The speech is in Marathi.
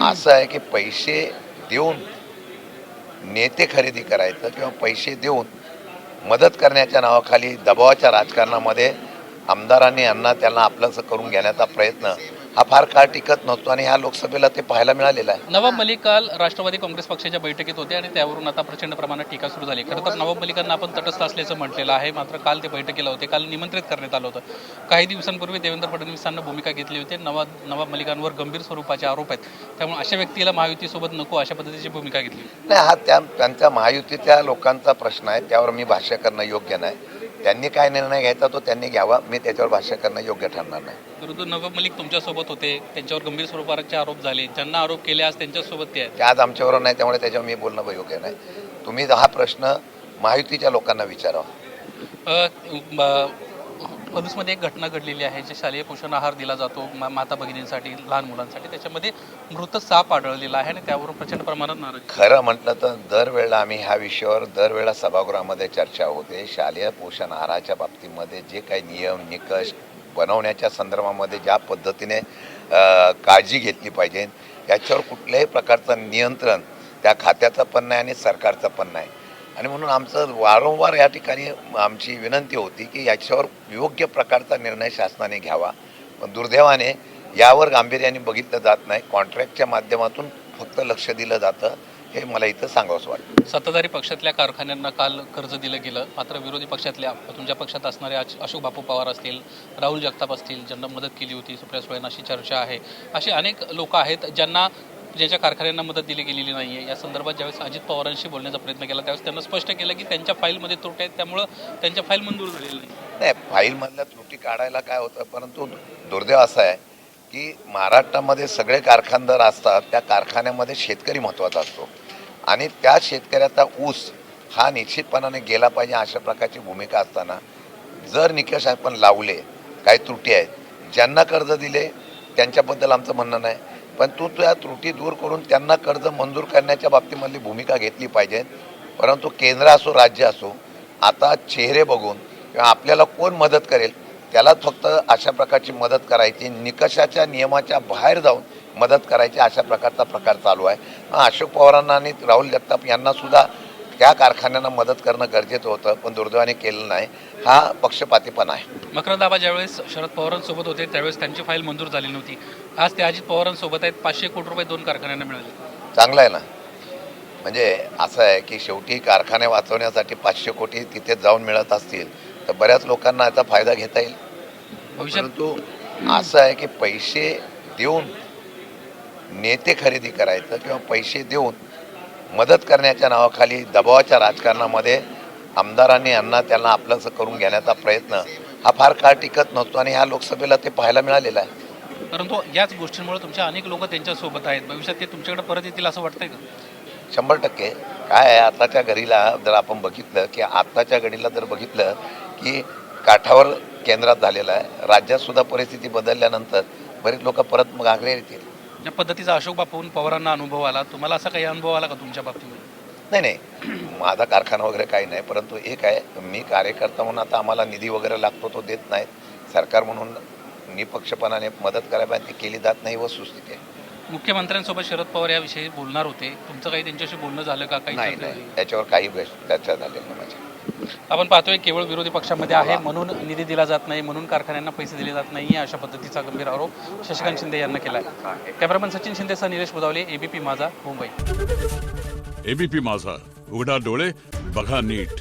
असं आहे की पैसे देऊन नेते खरेदी करायचं किंवा पैसे देऊन मदत करण्याच्या नावाखाली दबावाच्या राजकारणामध्ये आमदारांनी यांना त्यांना आपलंसं करून घेण्याचा प्रयत्न हा फार काळ टिकत नसतो आणि ह्या लोकसभेला ते पाहायला मिळालेलं आहे. नवाब मलिक काल राष्ट्रवादी काँग्रेस पक्षाच्या बैठकीत होते आणि त्यावरून आता प्रचंड प्रमाणात टीका सुरू झाली. खरं तर नवाब मलिकांना आपण तटस्थ असल्याचं म्हटलेलं आहे. मात्र काल ते बैठकीला होते. काल निमंत्रित करण्यात आलं होतं. काही दिवसांपूर्वी देवेंद्र फडणवीसांना भूमिका घेतली होती. नवाब नवाब मलिकांवर गंभीर स्वरूपाचे आरोप आहेत. त्यामुळे अशा व्यक्तीला महायुतीसोबत नको अशा पद्धतीची भूमिका घेतली. नाही हा त्या त्यांच्या महायुतीच्या लोकांचा प्रश्न आहे. त्यावर मी भाष्य करणं योग्य नाही. त्यांनी काय निर्णय घ्यायचा तो त्यांनी घ्यावा. मी त्याच्यावर भाष्य करणं योग्य ठरणार नाही. परंतु नवाब मलिक तुमच्यासोबत होते. त्यांच्यावर गंभीर स्वरूपाचे आरोप झाले. ज्यांना आरोप केले आज त्यांच्यासोबत ते आहेत. आज आमच्याबरोबर नाही त्यामुळे त्याच्यावर मी बोलणं योग्य नाही. तुम्ही हा प्रश्न महायुतीच्या लोकांना विचारावा. पलूसमध्ये एक घटना घडलेली आहे जे शालेय पोषण आहार दिला जातो मा- माता भगिनींसाठी लहान मुलांसाठी. त्याच्यामध्ये मृत साप आढळलेला आहे आणि त्यावरून प्रचंड प्रमाणात खरं म्हटलं तर दरवेळेला आम्ही ह्या विषयावर दरवेळेला सभागृहामध्ये चर्चा होते. शालेय पोषण आहाराच्या बाबतीमध्ये जे काही नियम निकष बनवण्याच्या संदर्भामध्ये ज्या पद्धतीने काळजी घेतली पाहिजे याच्यावर कुठल्याही प्रकारचं नियंत्रण त्या खात्याचं पण नाही आणि सरकारचं पण नाही. आणि म्हणून आमचं वारंवार या ठिकाणी आमची विनंती होती की याच्यावर योग्य प्रकारचा निर्णय शासनाने घ्यावा. पण दुर्दैवाने यावर गांभीर्याने बघितलं जात नाही. कॉन्ट्रॅक्टच्या माध्यमातून फक्त लक्ष दिलं जातं हे मला इथं सांगावंसं वाटतं. सत्ताधारी पक्षातल्या कारखान्यांना काल कर्ज दिलं गेलं. मात्र विरोधी पक्षातल्या तुमच्या पक्षात असणारे अश- अशोक बापू पवार असतील राहुल जगताप असतील ज्यांना मदत केली होती सुप्रिया सुळेंना अशी चर्चा आहे. अशी अनेक लोक आहेत ज्यांना ज्यांच्या कारखान्यांना मदत दिली गेलेली नाही आहे या संदर्भात ज्यावेळेस अजित पवारांशी बोलण्याचा प्रयत्न केला त्यावेळेस त्यांना स्पष्ट केलं की त्यांच्या फाईलमध्ये त्रुटी आहेत त्यामुळं त्यांच्या फाईल मंजूर झालेली नाही. नाही फाईलमधल्या त्रुटी काढायला काय होतं परंतु दुर्दैव असं आहे की महाराष्ट्रामध्ये सगळे कारखानदार असतात त्या कारखान्यामध्ये शेतकरी महत्त्वाचा असतो. आणि त्या शेतकऱ्याचा ऊस हा निश्चितपणाने गेला पाहिजे अशा प्रकारची भूमिका असताना जर निकष आपण लावले काही त्रुटी आहेत ज्यांना कर्ज दिले त्यांच्याबद्दल आमचं म्हणणं नाही. पण तू त्या त्रुटी दूर करून त्यांना कर्ज मंजूर करण्याच्या बाबतीमधली भूमिका घेतली पाहिजे. परंतु केंद्र असो राज्य असो आता चेहरे बघून किंवा आपल्याला कोण मदत करेल त्यालाच फक्त अशा प्रकारची मदत करायची निकषाच्या नियमाच्या बाहेर जाऊन मदत करायची अशा प्रकारचा प्रकार चालू आहे. अशोक पवारांना आणि राहुल जगताप यांना सुद्धा त्या कारखान्यांना मदत करणं गरजेचं होतं पण दुर्दैवाने केलं नाही. हा पक्षपातीपणा आहे. मकरंदाबा ज्यावेळेस शरद पवारांसोबत होते त्यावेळेस त्यांची फाईल मंजूर झाली नव्हती. आज ते अजित पवारांसोबत आहेत. पाचशे कोटी रुपये दोन कारखान्यांना मिळाले. चांगलं आहे ना? म्हणजे असं आहे की शेवटी कारखाने वाचवण्यासाठी पाचशे कोटी तिथे जाऊन मिळत असतील तर बऱ्याच लोकांना याचा फायदा घेता येईल. भविष्यात परंतु असं आहे की पैसे देऊन नेते खरेदी करायचं किंवा पैसे देऊन मदत करण्याच्या नावाखाली दबावाच्या राजकारणामध्ये आमदारांनी यांना त्यांना आपलंसं करून घेण्याचा प्रयत्न हा फार काळ टिकत नसतो आणि ह्या लोकसभेला ते पाहायला मिळालेलं आहे. परंतु याच गोष्टींमुळे तुमचे अनेक लोक त्यांच्यासोबत आहेत. भविष्यात ते तुमच्याकडे परत येतील असं वाटतंय का? शंभर टक्के. काय आहे आताच्या घडीला जर आपण बघितलं की आताच्या घडीला जर बघितलं की काठावर केंद्रात झालेलं आहे. राज्यात सुद्धा परिस्थिती बदलल्यानंतर बरेच लोक परत मग आग्रे येतील. ज्या पद्धतीचा अशोक बापून पवारांना अनुभव आला तुम्हाला असा काही अनुभव आला का तुमच्या बाबतीमध्ये? नाही नाही. माझा कारखाना वगैरे काही नाही परंतु एक आहे मी कार्यकर्ता म्हणून आता आम्हाला निधी वगैरे लागतो तो देत नाहीत. सरकार म्हणून निपक्षपणाने मदत करायला पाहिजे ती केली जात नाही व सुस्थिती आहे. मुख्यमंत्र्यांसोबत शरद पवार याविषयी बोलणार होते. तुमचं काही त्यांच्याशी बोलणं झालं का? काही नाही झाली? त्याच्यावर काही गोष्ट चर्चा झालेली नाही माझी. आपण पाहतोय केवळ विरोधी पक्षामध्ये आहे. म्हणून निधी दिला जात नाही. म्हणून कारखान्यांना पैसे दिले जात नाही अशा पद्धतीचा गंभीर आरोप शशिकांत शिंदे यांना केला आहे कॅमेरामॅन सचिन शिंदेसह निलेश बुदावले एबीपी माझा मुंबई. एबीपी माझा. उघडा डोळे बघा नीट.